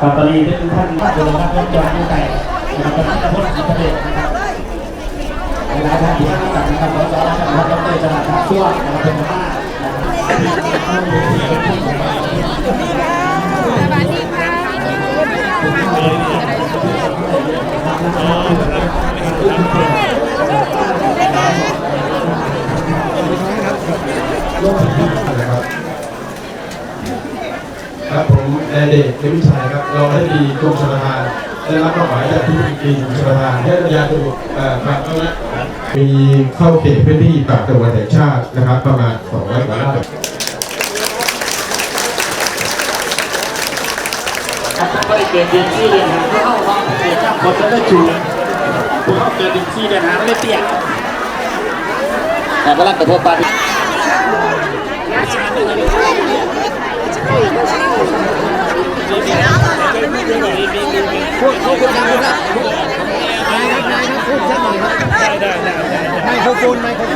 ครับตอนนี้ทุกท่านมาดูนะครับรถจอดอยู่ไกลนะครับท่านจะพ้นอินเทอร์เน็ตนะครับเวลาท่านที่ท่านสั่งนะครับรถจอดนะครับรถเตยจราจรช่วงนะครับเป็นมากนะครับครับผมแอนเดชเดวิชัย ครับรองให้ดีกรมชลประทานได้รับมอบหมายจากที่ดีกรมชลประทานให้ระยะดูเอ่อครับมีเข้าเขตพื้นที่ป่าตะวันแห่งชาตินะครับ ประมาณ200กว่าไร่ครับก็เกิดเดือนสี่เดือนหาเข้าห้องเกิดจากคนแล้วก็จูนผู้เข้าเกิดเดือนสี่เดือนหาไม่ได้เปียกแต่เวลากระทบป คุณครับคุณครับนายครับนายครับพูดชัดหน่อยครับได้ได้ได้ไมโครโฟนไมโครโฟน